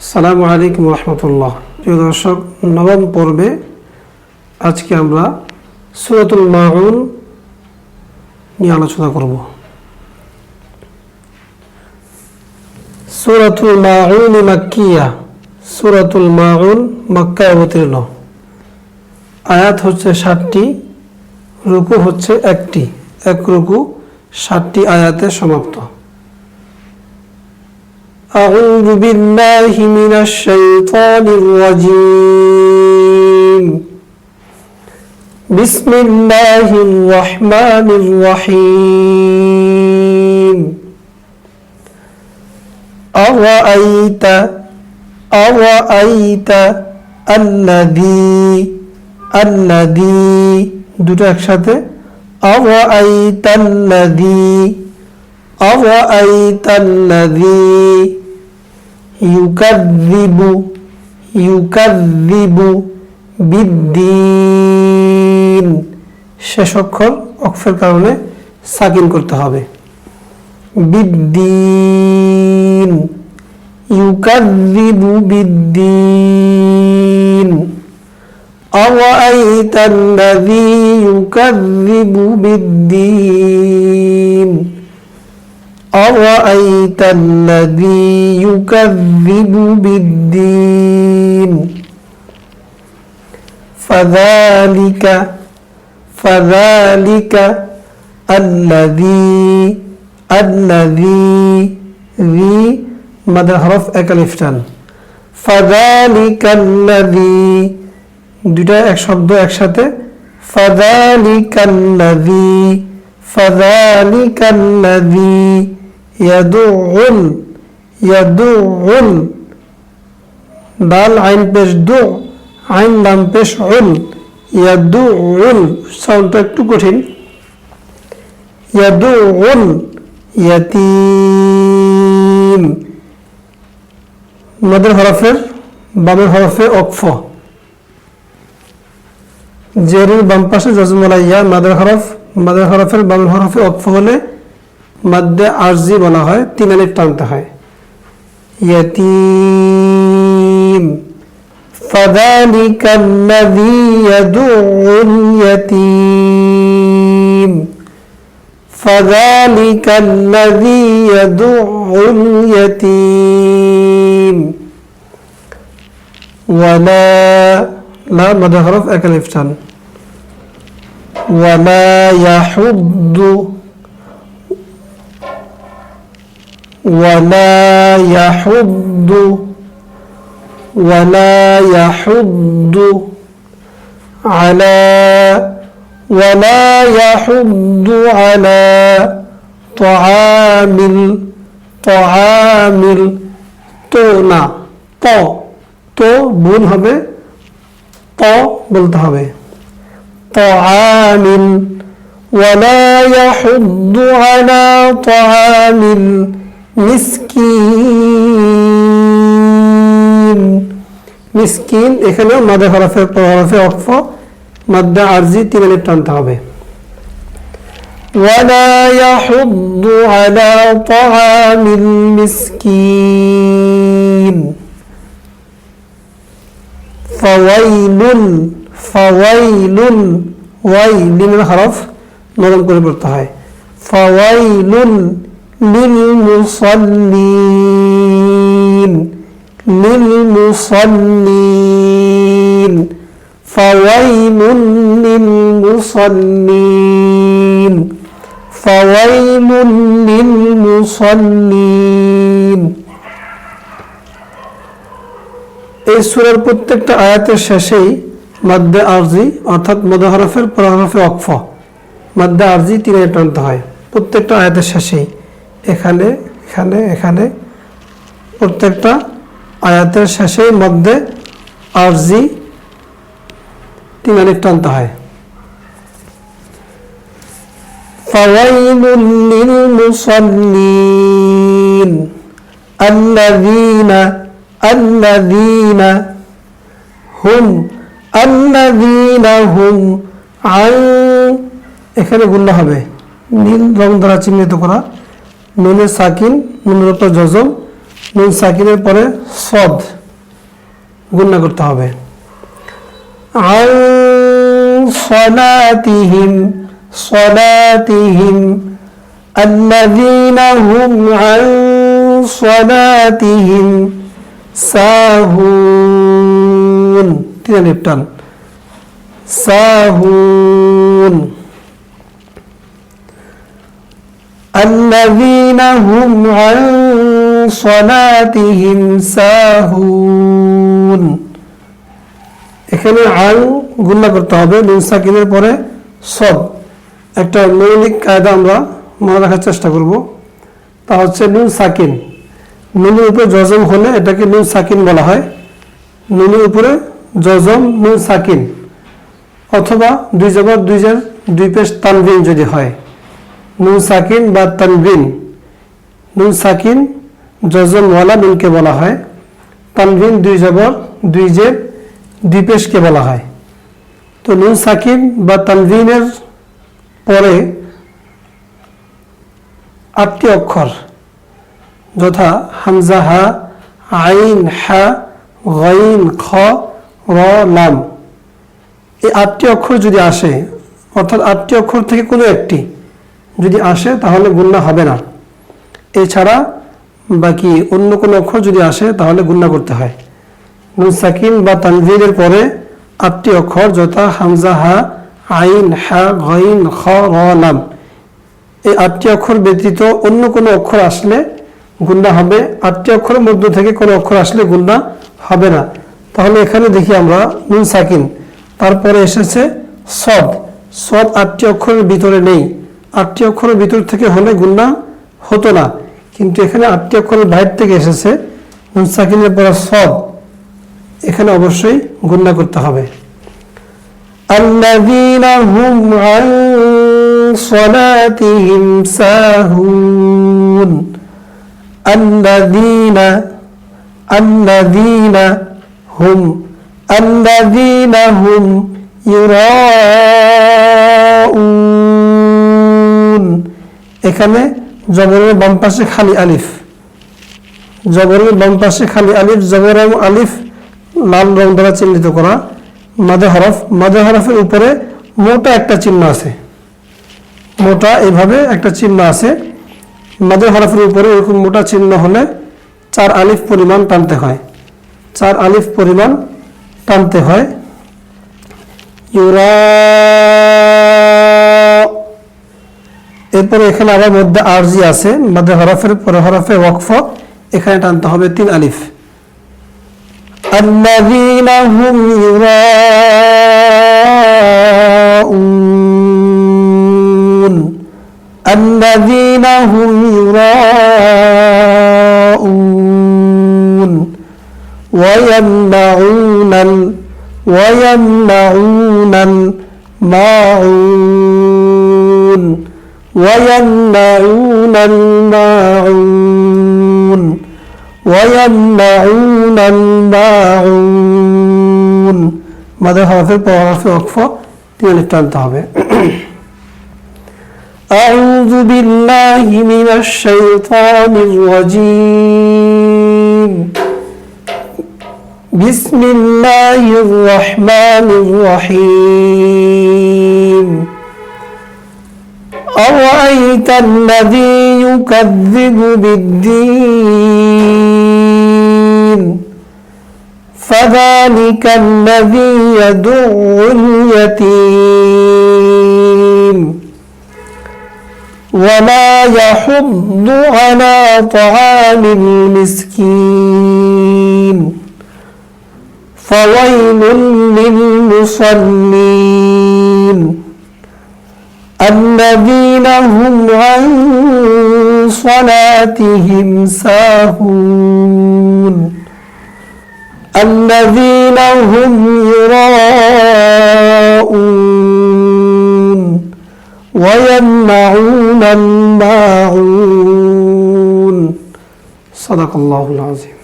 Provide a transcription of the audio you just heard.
সালামু আলাইকুম রহমতুল্লাহ। প্রিয় দর্শক, নবম পর্বে আজকে আমরা সুরাতুল মাউন নিয়ে আলোচনা করব। সুরাতুল মাউন মাক্কিয়া। সুরাতুল মাউন মক্কায় অবতীর্ণ। আয়াত হচ্ছে ষাটটি রুকু হচ্ছে একটি। এক রুকু ষাটটি আয়াতে সমাপ্ত। أعوذ بالله من الشيطان الرجيم بسم الله الرحمن الرحيم أرأيت أرأيت الذي الذي দুটো একসাথে أرأيت الذي أرأيت الذي يكذب يكذب بالدين শেষ অক্ষর অক্ষরের কারণে সাকিন করতে হবে বিদ্দিন يكذب بالدين أرأيت الذي يكذب بالدين أرأيت الذي يكذب بالدين فذلك فذلك الذي الذي ذي مد حرف একালিফটান فذلك الذي দুটা এক শব্দ একসাথে فذلك الذي فذلك الذي يدعو يدعو দাল আইন পেশ দু আইন লাম পেশ উল ইয়াদুল সাউন্ডটা একটু কঠিন ইয়াদুল ইয়াতিম মাদের হরফের বামের হরফে অক্ফ জেরির বাম পাশে জজমলা ইয়া মাদের হরফ মাদের হরফের বামের হরফে অক্ফ হলে মাদ্দে আরজি বলা হয় তিন আলিফ টানতে হয় ইয়াতিম فذلك الذي يدعو اليتيم فذلك الذي يدعو اليتيم ولا لا مدى حرف أكلفتان ولا يحض ولا يحض ولا يحض على ولا يحض على طعام طعام তো না ত তো ভুল হবে ত বলতে হবে طعام ولا يحض على طعام মিসকিন মিসকিন এখানেও মাদে হরফের পর হরফে অক্ফ মাদ্দা আরজি তিন আলিফ টানতে হবে ولا يحض على طعام المسكين فويل ফাওয়াইলুন ওয়াই লিমের হরফ নরম করে পড়তে হয়। ফাওয়াইলুন লিল মুসাল্লিন লিল মুসাল্লিন ফাওয়াইলুন লিল মুসাল্লিন ফাওয়াইলুন লিল মুসাল্লিন এই সুরের প্রত্যেকটা আয়াতের শেষেই মাদ্দে আরজি অর্থাৎ মদহরফের পরহরফে অক্ফ মাদ্দে আরজি তিনে টানতে হয় প্রত্যেকটা আয়াতের শেষেই এখানে এখানে এখানে প্রত্যেকটা আয়াতের শেষেই মধ্যে আরজি তিন আলিফ টানতে হয় فويل للمصلين الذين الذين هم الذين هم عن এখানে গুণনা হবে নীল রং দ্বারা চিহ্নিত করা নুনের সাকিন নুনের উপর জজম নুন সাকিনের পরে সদ গুণনা করতে হবে عن صلاتهم صلاتهم الذين هم عن صلاتهم ساهون তিন লিপটান সাহুন الذين هم عن صلاتهم ساهون এখানে আং গুণনা করতে হবে নুন সাকিনের পরে সব একটা মৌলিক কায়দা আমরা মনে রাখার চেষ্টা করব তা হচ্ছে নুন সাকিন নুনের উপরে জজম হলে এটাকে নুন সাকিন বলা হয় নুনের উপরে জজম নুন সাকিন। অথবা দুই জবর, দুই জের, দুই পেশ তানবিন যদি হয়। নুন সাকিন বা তানবিন। নুন সাকিন জজমওয়ালা নুনকে বলা হয়। তানবিন দুই জবর, দুই জের, দুই পেশকে বলা হয়। তো নুন সাকিন বা তানবিনের পরে আটটি অক্ষর, যথা হামজা হা, আইন হা গাইন খ র লাম এই আটটি অক্ষর যদি আসে, অর্থাৎ আটটি অক্ষর থেকে কোনো একটি যদি আসে, তাহলে গুণনা হবে না। এছাড়া বাকি অন্য কোনো অক্ষর যদি আসে, তাহলে গুণনা করতে হয়। নুন বা তানভীরের পরে আটটি অক্ষর, যথা হামজা, হা, আইন, হা, গাইন, খ, র লাম এই আটটি অক্ষর ব্যতীত অন্য কোনো অক্ষর আসলে গুন্ডা হবে। আটটি অক্ষরের মধ্য থেকে কোনো অক্ষর আসলে গুন্ডা হবে না। তাহলে এখানে দেখি আমরা নুন সাকিন তারপরে এসেছে সদ সদ আটটি অক্ষরের ভিতরে নেই আটটি অক্ষরের ভিতর থেকে হলে গুন্ডা হতো না কিন্তু এখানে আটটি অক্ষরের বাইরে থেকে এসেছে নুন সাকিনের পরে সদ এখানে অবশ্যই গুন্ডা করতে হবে الذين هم عن صلاتهم ساهون الذين الذين হুম আল্লাযীনা হুম ইউরাউন এখানে জবরের বাম পাশে খালি আলিফ। জবরের বাম পাশে খালি আলিফ জবর আলিফ, লাল রং দ্বারা চিহ্নিত করা মাদে হরফ। মাদে হরফের উপরে মোটা একটা চিহ্ন আছে। মোটা এভাবে একটা চিহ্ন আছে। মাদে হরফের উপরে এরকম মোটা চিহ্ন হলে চার আলিফ পরিমাণ টানতে হয়। চার আলিফ পরিমাণ টানতে হয় ইউরা এরপরে এখানে আবার মধ্যে আরজি আছে মাদে হরফের পরে হরফে ওয়াকফ এখানে টানতে হবে তিন আলিফ الذين هم يراءون الذين هم يراءون ويمنعون ال- ويمنعون الماعون ويمنعون الماعون ويمنعون الماعون মাদের হরফের পর হরফে অক্ফ তিন আলিফ টানতে হবে أعوذ بالله من الشيطان الرجيم بسم الله الرحمن الرحيم. أرأيت الذي يكذب بالدين؟ فذلك الذي يدع اليتيم. ولا يحض على طعام المسكين. فويل للمصلين. الذين هم عن صلاتهم ساهون. الذين هم يراءون. ويمنعون الماعون. صدق الله العظيم.